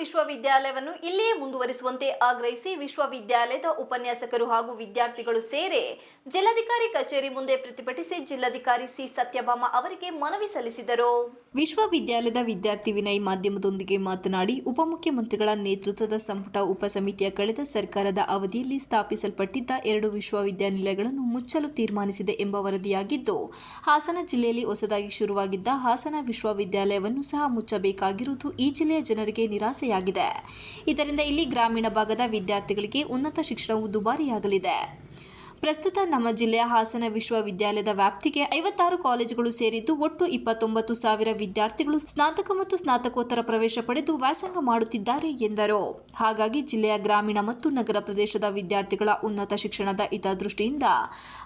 ವಿಶ್ವವಿದ್ಯಾಲಯವನ್ನು ಇಲ್ಲಿಯೇ ಮುಂದುವರಿಸುವಂತೆ ಆಗ್ರಹಿಸಿ ವಿಶ್ವವಿದ್ಯಾಲಯದ ಉಪನ್ಯಾಸಕರು ಹಾಗೂ ವಿದ್ಯಾರ್ಥಿಗಳು ಸೇರಿ ಜಿಲ್ಲಾಧಿಕಾರಿ ಕಚೇರಿ ಮುಂದೆ ಪ್ರತಿಭಟಿಸಿ ಜಿಲ್ಲಾಧಿಕಾರಿ ಸಿ ಸತ್ಯಭಾಮ ಅವರಿಗೆ ಮನವಿ ಸಲ್ಲಿಸಿದರು. ವಿಶ್ವವಿದ್ಯಾಲಯದ ವಿದ್ಯಾರ್ಥಿ ವಿನಯ್ ಮಾಧ್ಯಮದೊಂದಿಗೆ ಮಾತನಾಡಿ, ಉಪಮುಖ್ಯಮಂತ್ರಿಗಳ ನೇತೃತ್ವದ ಸಂಪುಟ ಉಪಸಮಿತಿಯ ಕಳೆದ ಸರ್ಕಾರದ ಅವಧಿಯಲ್ಲಿ ಸ್ಥಾಪಿಸಲ್ಪಟ್ಟಿದ್ದ ಎರಡು ವಿಶ್ವವಿದ್ಯಾನಿಲಯಗಳನ್ನು ಮುಚ್ಚಲು ತೀರ್ಮಾನಿಸಿದೆ ಎಂಬ ವರದಿಯಾಗಿದ್ದು, ಹಾಸನ ಜಿಲ್ಲೆಯಲ್ಲಿ ಹೊಸದಾಗಿ ಶುರುವಾಗಿದ್ದ ಹಾಸನ ವಿಶ್ವವಿದ್ಯಾಲಯವನ್ನು ಸಹ ಮುಚ್ಚಬೇಕಾಗಿರುವುದು ಈ ಜಿಲ್ಲೆಯ ಜನರಿಗೆ ನಿರಾಸೆಯಾಗಿದೆ ಇದರಿಂದ ಇಲ್ಲಿ ಗ್ರಾಮೀಣ ಭಾಗದ ವಿದ್ಯಾರ್ಥಿಗಳಿಗೆ ಉನ್ನತ ಶಿಕ್ಷಣವು ದುಬಾರಿಯಾಗಲಿದೆ. ಪ್ರಸ್ತುತ ನಮ್ಮ ಜಿಲ್ಲೆಯ ಹಾಸನ ವಿಶ್ವವಿದ್ಯಾಲಯದ ವ್ಯಾಪ್ತಿಗೆ ಐವತ್ತಾರು ಕಾಲೇಜುಗಳು ಸೇರಿದ್ದು ಒಟ್ಟು ಇಪ್ಪತ್ತೊಂಬತ್ತು ಸಾವಿರ ವಿದ್ಯಾರ್ಥಿಗಳು ಸ್ನಾತಕ ಮತ್ತು ಸ್ನಾತಕೋತ್ತರ ಪ್ರವೇಶ ಪಡೆದು ವ್ಯಾಸಂಗ ಮಾಡುತ್ತಿದ್ದಾರೆ ಎಂದರು. ಹಾಗಾಗಿ ಜಿಲ್ಲೆಯ ಗ್ರಾಮೀಣ ಮತ್ತು ನಗರ ಪ್ರದೇಶದ ವಿದ್ಯಾರ್ಥಿಗಳ ಉನ್ನತ ಶಿಕ್ಷಣದ ಹಿತದೃಷ್ಟಿಯಿಂದ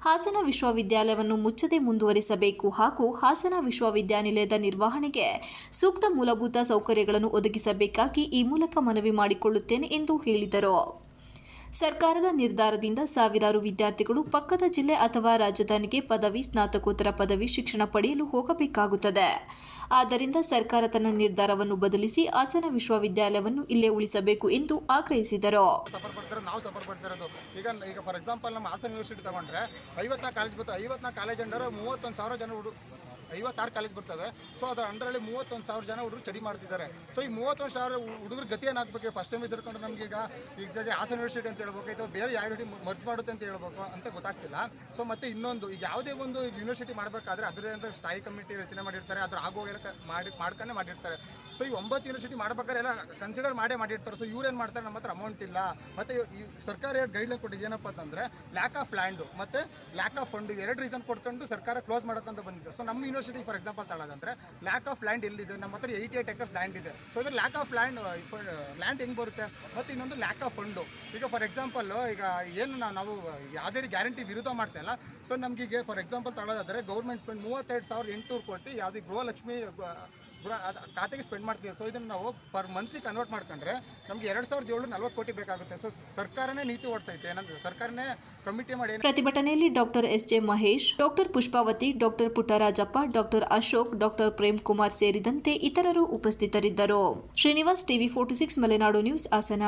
ಹಾಸನ ವಿಶ್ವವಿದ್ಯಾಲಯವನ್ನು ಮುಚ್ಚದೆ ಮುಂದುವರಿಸಬೇಕು ಹಾಗೂ ಹಾಸನ ವಿಶ್ವವಿದ್ಯಾನಿಲಯದ ನಿರ್ವಹಣೆಗೆ ಸೂಕ್ತ ಮೂಲಭೂತ ಸೌಕರ್ಯಗಳನ್ನು ಒದಗಿಸಬೇಕಾಗಿ ಈ ಮೂಲಕ ಮನವಿ ಮಾಡಿಕೊಳ್ಳುತ್ತೇನೆ ಎಂದು ಹೇಳಿದರು. ಸರ್ಕಾರದ ನಿರ್ಧಾರದಿಂದ ಸಾವಿರಾರು ವಿದ್ಯಾರ್ಥಿಗಳು ಪಕ್ಕದ ಜಿಲ್ಲೆ ಅಥವಾ ರಾಜಧಾನಿಗೆ ಪದವಿ, ಸ್ನಾತಕೋತ್ತರ ಪದವಿ, ಶಿಕ್ಷಣ ಪಡೆಯಲು ಹೋಗಬೇಕಾಗುತ್ತದೆ. ಆದ್ದರಿಂದ ಸರ್ಕಾರ ತನ್ನ ನಿರ್ಧಾರವನ್ನು ಬದಲಿಸಿ ಹಾಸನ ವಿಶ್ವವಿದ್ಯಾಲಯವನ್ನು ಇಲ್ಲೇ ಉಳಿಸಬೇಕು ಎಂದು ಆಗ್ರಹಿಸಿದರು. ನಾವು ಸಫರ್ ಪಡ್ತಿರೋದು ಈಗ ಈಗ ಫಾರ್ ಎಕ್ಸಾಂಪಲ್ ನಮ್ಮ ಹಾಸನ ಯೂನಿವರ್ಸಿಟಿ ತಗೊಂಡ್ರೆ ಐವತ್ನಾಲ್ಕು ಕಾಲೇಜ್ ಐವತ್ನಾಲ್ಕು ಕಾಲೇಜ್ ಅಂಡರ್ ಮೂವತ್ತೊಂದು ಸಾವಿರ ಜನ ಹುಡುಗ ಐವತ್ತಾರು ಕಾಲೇಜ್ ಬರ್ತವೆ. ಸೊ ಅದರ ಅಂಡರಲ್ಲಿ ಮೂವತ್ತೊಂದು ಸಾವಿರ ಜನ ಹುಡುಗರು ಸ್ಟಡಿ ಮಾಡ್ತಿದ್ದಾರೆ. ಸೊ ಈ ಮೂವತ್ತೊಂದು ಸಾವಿರ ಹುಡುಗರು ಗತಿ ಏನಾಗಬೇಕು ಫಸ್ಟ್ ಟೈಮ್ ಸೇರ್ಕೊಂಡು ನಮ್ಗೆ ಈಗ ಈಗ ಹಾಸನ ಯೂನಿವರ್ಸಿಟಿ ಅಂತ ಹೇಳ್ಬೇಕು, ಅಥವಾ ಬೇರೆ ಯಾವ ಯೂನಿವರ್ಸಿಟಿ ಮರ್ಜ್ ಮಾಡುತ್ತೆ ಅಂತ ಹೇಳ್ಬೇಕು ಅಂತ ಗೊತ್ತಾಗ್ತಿಲ್ಲ. ಸೊ ಮತ್ತೆ ಇನ್ನೊಂದು, ಈಗ ಯಾವುದೇ ಒಂದು ಯೂನಿವರ್ಸಿಟಿ ಮಾಡಬೇಕಾದ್ರೆ ಅದರದೇ ಅಂತ ಸ್ಥಾಯಿ ಕಮಿಟಿ ರಚನೆ ಮಾಡಿರ್ತಾರೆ, ಅದ್ರ ಆಗೋಗೆಲ್ಲ ಮಾಡಿ, ಮಾಡ್ಕೊಂಡೇ ಮಾಡಿರ್ತಾರೆ. ಸೊ ಈ ಒಂಬತ್ತು ಯೂನಿವರ್ಸಿಟಿ ಮಾಡ್ಬೇಕಾದ್ರೆ ಎಲ್ಲ ಕನ್ಸಿಡರ್ ಮಾಡೇ ಮಾಡಿರ್ತಾರೆ. ಸೊ ಇವ್ರು ಮಾಡ್ತಾರೆ? ನಮ್ಮ ಹತ್ರ ಅಮೌಂಟ್ ಇಲ್ಲ. ಮತ್ತು ಈ ಸರ್ಕಾರ ಗೈಡ್ಲೈನ್ ಕೊಟ್ಟಿದ್ದು ಏನಪ್ಪ ಅಂತಂದರೆ ಲ್ಯಾಕ್ ಆಫ್ ಲ್ಯಾಂಡು ಮತ್ತು ಲ್ಯಾಕ್ ಆಫ್ ಫಂಡ್ ಎರಡು ರೀಸನ್ ಕೊಟ್ಕೊಂಡು ಸರ್ಕಾರ ಕ್ಲೋಸ್ ಮಾಡಕ್ಕಂತ ಬಂದಿದೆ. ಸೊ ನಮ್ಮ ಯೂನಿವರ್ಸಿಟಿ ಫಾರ್ ಎಕ್ಸಾಂಪಲ್ ತಗೊಳ್ಳೋದಂದ್ರೆ ಲ್ಯಾಕ್ ಆಫ್ ಲ್ಯಾಂಡ್ ಎಲ್ಲಿದೆ ನಮ್ಮ ಹತ್ರ ಏಯ್ಟಿ ಏಟ್ ಎಕರ್ಸ್ ಲ್ಯಾಂಡ್ ಇದೆ. ಸೊ ಇದ್ರ ಲ್ಯಾಕ್ ಆಫ್ ಲ್ಯಾಂಡ್ ಲ್ಯಾಂಡ್ ಹೆಂಗೆ ಬರುತ್ತೆ? ಮತ್ತು ಇನ್ನೊಂದು ಲ್ಯಾಕ್ ಆಫ್ ಫಂಡು ಈಗ ಫಾರ್ ಎಕ್ಸಾಂಪಲ್ ಈಗ ಏನು ನಾವು ನಾವು ಯಾವುದೇ ಗ್ಯಾರಂಟಿ ವಿರುದ್ಧ ಮಾಡ್ತಾ ಇಲ್ಲ. ಸೊ ನಮಗೀಗ ಫಾರ್ ಎಕ್ಸಾಂಪಲ್ ತಗೊಳ್ಳೋದಾದ್ರೆ ಗೌರ್ಮೆಂಟ್ ಸ್ಪೆಂಡ್ ಮೂವತ್ತೆರಡು ಸಾವಿರದ ಎಂಟುನೂರು ಕೋಟಿ, ಯಾವುದೇ ಗೃಹಲಕ್ಷ್ಮಿ ಖಾತೆಗೆ ಸ್ಪೆಂಡ್ ಮಾಡ್ತೀವಿ. ಸೊ ಇದನ್ನು ನಾವು ಪರ್ ಮಂತ್ಲಿ ಕನ್ವರ್ಟ್ ಮಾಡ್ಕೊಂಡ್ರೆ ನಮಗೆ ಎರಡು ಸಾವಿರದ ಏಳು ನಲ್ವತ್ತು ಕೋಟಿ ಬೇಕಾಗುತ್ತೆ. ಸೊ ಸರ್ಕಾರನೇ ನೀತಿ ಓಡಿಸೈತೆ. ಏನಂದ್ರೆ ಸರ್ಕಾರನೇ ಕಮಿಟಿ ಮಾಡಿ ಪ್ರತಿಭಟನೆಯಲ್ಲಿ doctor S J Mahesh, doctor Pushpavathi, doctor Puttarajappa, doctor Ashok, doctor Prem Kumar ಸೇರಿದಂತೆ ಇತರರು ಉಪಸ್ಥಿತರಿದ್ದರು. Srinivas TV forty six, Malenadu news, Hassan.